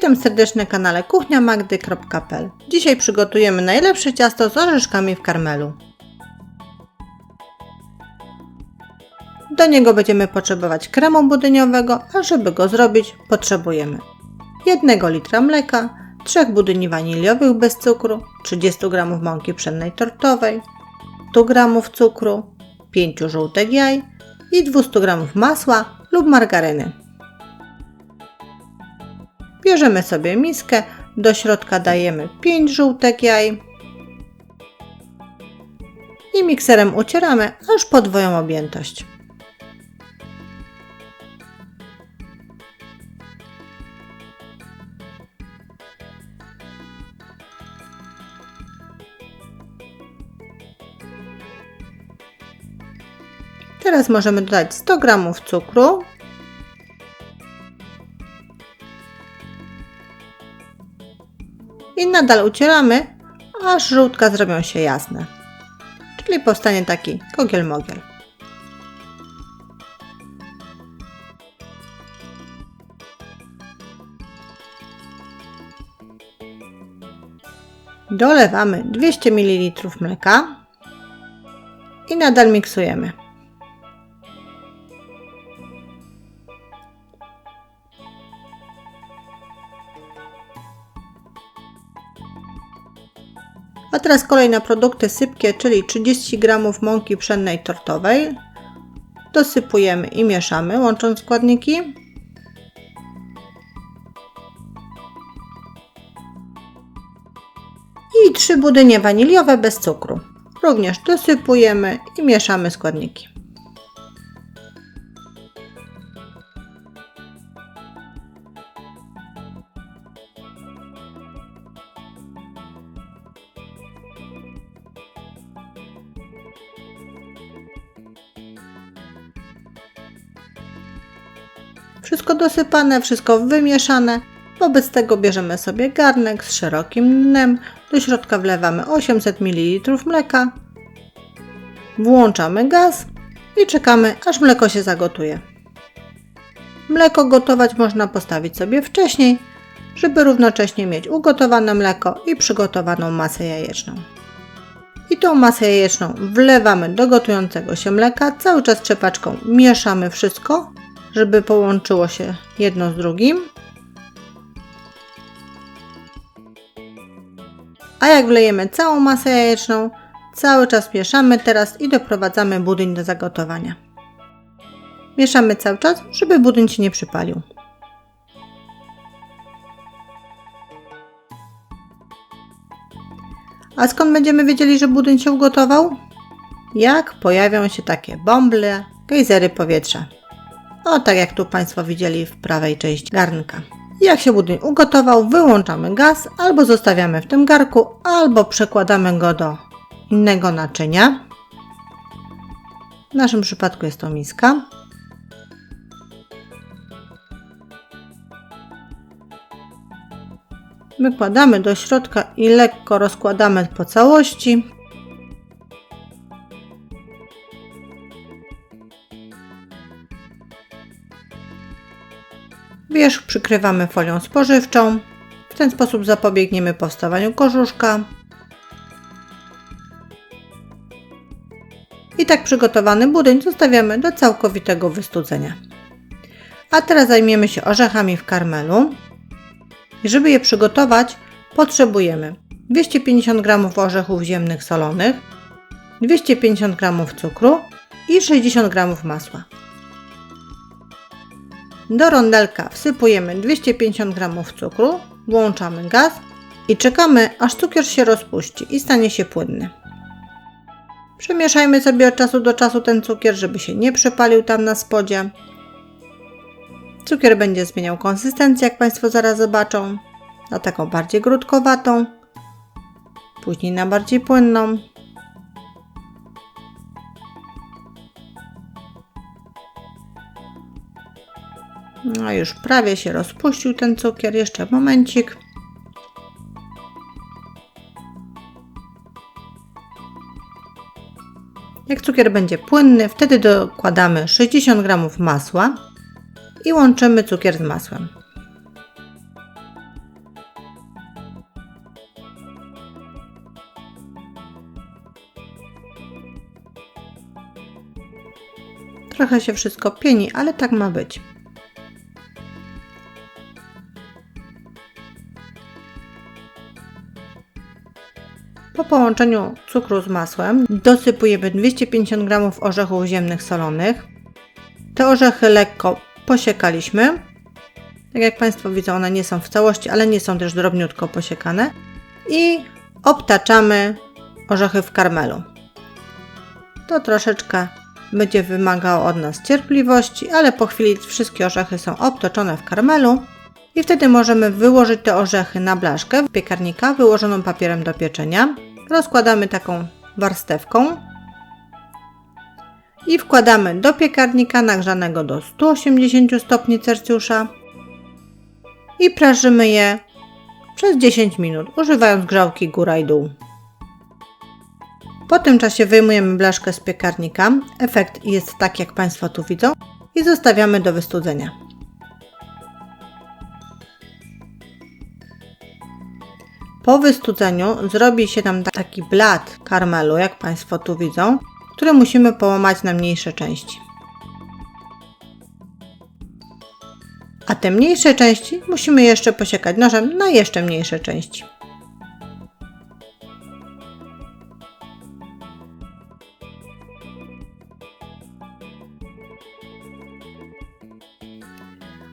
Witam serdecznie na kanale kuchniamagdy.pl Dzisiaj przygotujemy najlepsze ciasto z orzeszkami w karmelu. Do niego będziemy potrzebować kremu budyniowego, a żeby go zrobić potrzebujemy 1 litra mleka, 3 budyni waniliowych bez cukru, 30 g mąki pszennej tortowej, 100 g cukru, 5 żółtek jaj i 200 g masła lub margaryny. Bierzemy sobie miskę, do środka dajemy 5 żółtek jaj i mikserem ucieramy, aż podwoją objętość. Teraz możemy dodać 100 g cukru nadal ucieramy, aż żółtka zrobią się jasne. Czyli powstanie taki kogiel-mogiel. Dolewamy 200 ml mleka i nadal miksujemy. A teraz kolej na produkty sypkie, czyli 30 g mąki pszennej tortowej. Dosypujemy i mieszamy, łącząc składniki. I 3 budynie waniliowe bez cukru. Również dosypujemy i mieszamy składniki. Wszystko dosypane, wszystko wymieszane. Wobec tego bierzemy sobie garnek z szerokim dnem. Do środka wlewamy 800 ml mleka. Włączamy gaz i czekamy, aż mleko się zagotuje. Mleko gotować można postawić sobie wcześniej, żeby równocześnie mieć ugotowane mleko i przygotowaną masę jajeczną. I tą masę jajeczną wlewamy do gotującego się mleka, cały czas trzepaczką mieszamy wszystko żeby połączyło się jedno z drugim. A jak wlejemy całą masę jajeczną, cały czas mieszamy teraz i doprowadzamy budyń do zagotowania. Mieszamy cały czas, żeby budyń się nie przypalił. A skąd będziemy wiedzieli, że budyń się ugotował? Jak pojawią się takie bąble, gejzery powietrza. O, tak jak tu Państwo widzieli w prawej części garnka. Jak się budyń ugotował, wyłączamy gaz, albo zostawiamy w tym garku, albo przekładamy go do innego naczynia. W naszym przypadku jest to miska. Wykładamy do środka i lekko rozkładamy po całości. Wierzch przykrywamy folią spożywczą. W ten sposób zapobiegniemy powstawaniu korzuszka. I tak przygotowany budyń zostawiamy do całkowitego wystudzenia. A teraz zajmiemy się orzechami w karmelu. Żeby je przygotować, potrzebujemy 250 g orzechów ziemnych solonych, 250 g cukru i 60 g masła. Do rondelka wsypujemy 250 g cukru, włączamy gaz i czekamy aż cukier się rozpuści i stanie się płynny. Przemieszajmy sobie od czasu do czasu ten cukier, żeby się nie przepalił tam na spodzie. Cukier będzie zmieniał konsystencję, jak Państwo zaraz zobaczą, na taką bardziej grudkowatą, później na bardziej płynną. No już prawie się rozpuścił ten cukier, jeszcze momencik. Jak cukier będzie płynny, wtedy dokładamy 60 g masła i łączymy cukier z masłem. Trochę się wszystko pieni, ale tak ma być. Połączeniu cukru z masłem dosypujemy 250 g orzechów ziemnych solonych. Te orzechy lekko posiekaliśmy. Tak jak Państwo widzą, one nie są w całości, ale nie są też drobniutko posiekane. I obtaczamy orzechy w karmelu. To troszeczkę będzie wymagało od nas cierpliwości, ale po chwili wszystkie orzechy są obtoczone w karmelu i wtedy możemy wyłożyć te orzechy na blaszkę piekarnika wyłożoną papierem do pieczenia. Rozkładamy taką warstewką i wkładamy do piekarnika nagrzanego do 180 stopni Celsjusza i prażymy je przez 10 minut, używając grzałki góra i dół. Po tym czasie wyjmujemy blaszkę z piekarnika. Efekt jest tak, jak Państwo tu widzą i zostawiamy do wystudzenia. Po wystudzeniu zrobi się nam taki blat karmelu, jak Państwo tu widzą, który musimy połamać na mniejsze części. A te mniejsze części musimy jeszcze posiekać nożem na jeszcze mniejsze części.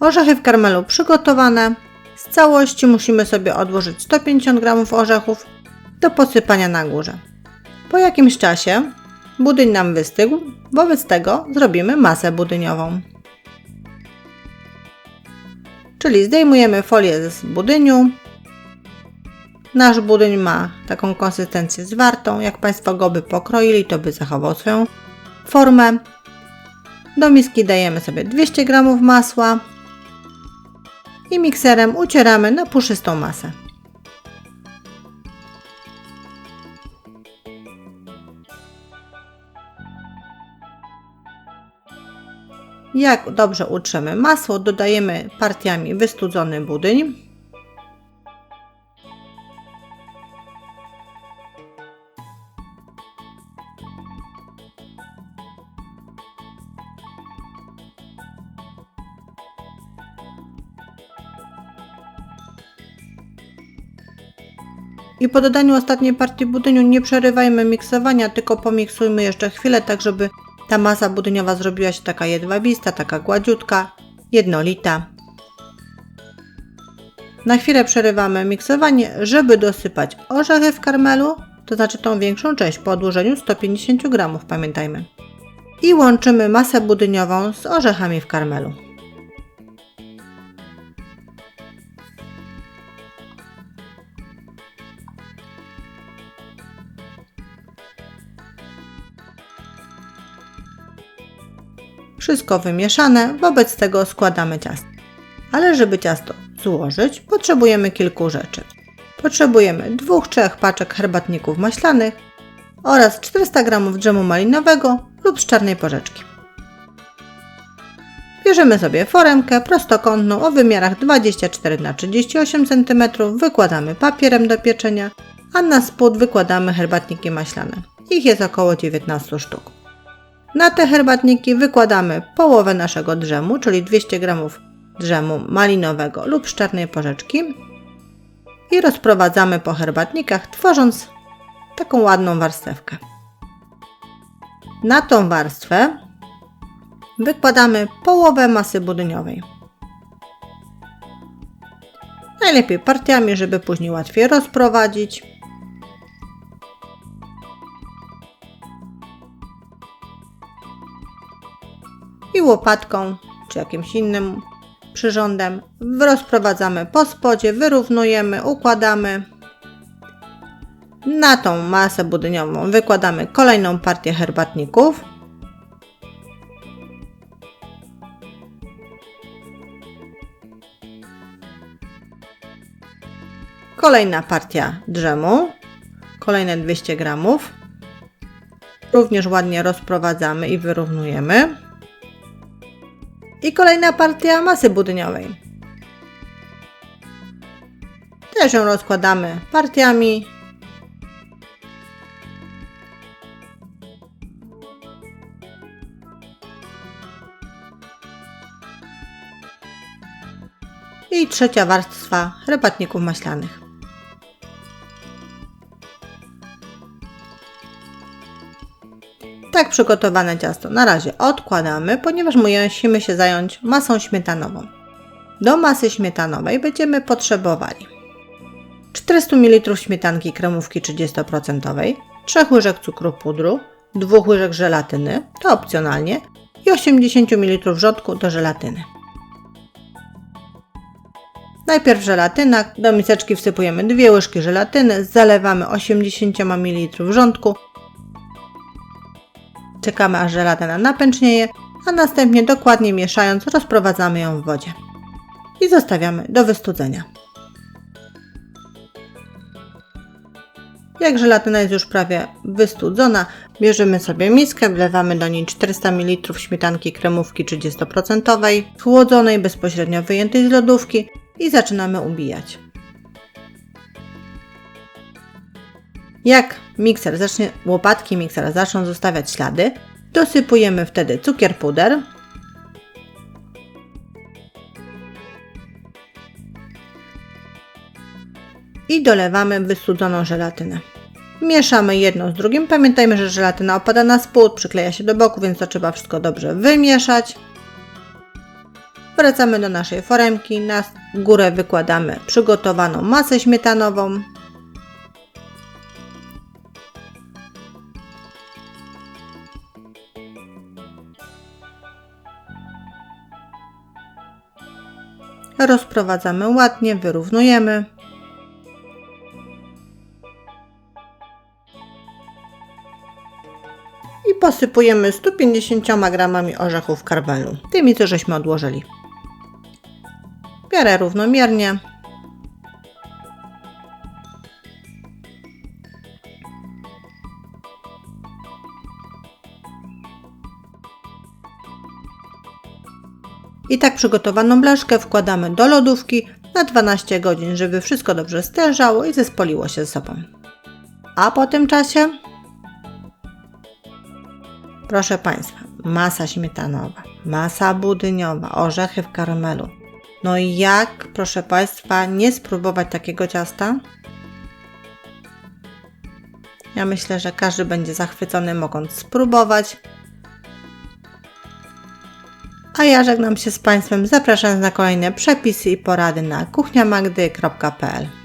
Orzechy w karmelu przygotowane. Z całości musimy sobie odłożyć 150 g orzechów do posypania na górze. Po jakimś czasie budyń nam wystygł, wobec tego zrobimy masę budyniową. Czyli zdejmujemy folię z budyniu. Nasz budyń ma taką konsystencję zwartą. Jak Państwo go by pokroili, to by zachował swoją formę. Do miski dajemy sobie 200 g masła, i mikserem ucieramy na puszystą masę. Jak dobrze utrzemy masło, dodajemy partiami wystudzony budyń. I po dodaniu ostatniej partii budyniu nie przerywajmy miksowania, tylko pomiksujmy jeszcze chwilę, tak żeby ta masa budyniowa zrobiła się taka jedwabista, taka gładziutka, jednolita. Na chwilę przerywamy miksowanie, żeby dosypać orzechy w karmelu, to znaczy tą większą część po odłożeniu 150 g, pamiętajmy. I łączymy masę budyniową z orzechami w karmelu. Wszystko wymieszane, wobec tego składamy ciasto. Ale żeby ciasto złożyć, potrzebujemy kilku rzeczy. Potrzebujemy 2-3 paczek herbatników maślanych oraz 400 g dżemu malinowego lub z czarnej porzeczki. Bierzemy sobie foremkę prostokątną o wymiarach 24 x 38 cm, wykładamy papierem do pieczenia, a na spód wykładamy herbatniki maślane. Ich jest około 19 sztuk. Na te herbatniki wykładamy połowę naszego drzemu, czyli 200 g drzemu malinowego lub z czarnej porzeczki i rozprowadzamy po herbatnikach, tworząc taką ładną warstewkę. Na tą warstwę wykładamy połowę masy budyniowej. Najlepiej partiami, żeby później łatwiej rozprowadzić. I łopatką czy jakimś innym przyrządem rozprowadzamy po spodzie, wyrównujemy, układamy. Na tą masę budyniową wykładamy kolejną partię herbatników. Kolejna partia drzemu, kolejne 200 gramów. Również ładnie rozprowadzamy i wyrównujemy i kolejna partia masy budyniowej. Też ją rozkładamy partiami. I trzecia warstwa repatników maślanych. Tak przygotowane ciasto na razie odkładamy, ponieważ musimy się zająć masą śmietanową. Do masy śmietanowej będziemy potrzebowali 400 ml śmietanki kremówki 30%, 3 łyżek cukru pudru, 2 łyżek żelatyny, to opcjonalnie, i 80 ml wrzątku do żelatyny. Najpierw żelatyna, do miseczki wsypujemy 2 łyżki żelatyny, zalewamy 80 ml wrzątku, czekamy aż żelatyna napęcznieje, a następnie dokładnie mieszając rozprowadzamy ją w wodzie i zostawiamy do wystudzenia. Jak żelatyna jest już prawie wystudzona, bierzemy sobie miskę, wlewamy do niej 400 ml śmietanki kremówki 30%, chłodzonej, bezpośrednio wyjętej z lodówki i zaczynamy ubijać. Jak mikser zacznie, łopatki miksera zaczną zostawiać ślady, dosypujemy wtedy cukier puder, i dolewamy wystudzoną żelatynę. Mieszamy jedno z drugim. Pamiętajmy, że żelatyna opada na spód, przykleja się do boku, więc to trzeba wszystko dobrze wymieszać. Wracamy do naszej foremki. Na górę wykładamy przygotowaną masę śmietanową. Rozprowadzamy ładnie, wyrównujemy. i posypujemy 150 gramami orzechów karmelu, tymi co żeśmy odłożyli. W miarę równomiernie. I tak przygotowaną blaszkę wkładamy do lodówki na 12 godzin, żeby wszystko dobrze stężało i zespoliło się ze sobą. A po tym czasie Proszę Państwa, masa śmietanowa, masa budyniowa, orzechy w karmelu. No i jak, proszę Państwa, nie spróbować takiego ciasta? Ja myślę, że każdy będzie zachwycony mogąc spróbować. A ja żegnam się z Państwem, zapraszając na kolejne przepisy i porady na kuchniamagdy.pl